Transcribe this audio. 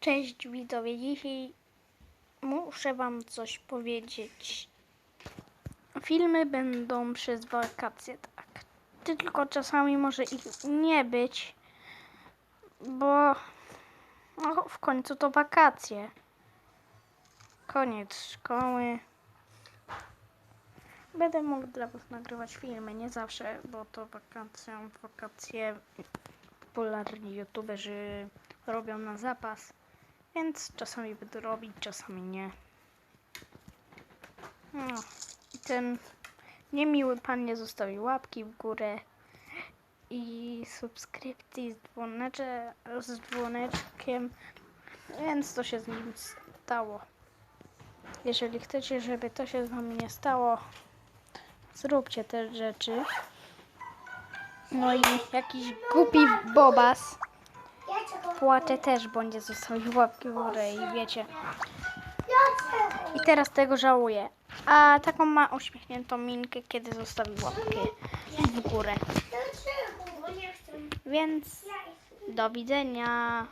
Cześć widzowie, dzisiaj muszę wam coś powiedzieć. Filmy będą przez wakacje, tak. Tylko czasami może ich nie być, bo no, w końcu to wakacje. Koniec szkoły. Będę mógł dla was nagrywać filmy, nie zawsze, bo to wakacje, wakacje popularni youtuberzy robią na zapas, więc czasami będę robić, czasami nie. No i ten niemiły pan nie zostawił łapki w górę i subskrypcji z, dzwonecze, z dzwoneczkiem, więc to się z nim stało. Jeżeli chcecie, żeby to się z wami nie stało, zróbcie te rzeczy. No i jakiś głupi bobas płacze też, bo nie zostawił łapki w górę i wiecie. I teraz tego żałuję. A taką ma uśmiechniętą minkę, kiedy zostawił łapkę w górę. Więc do widzenia.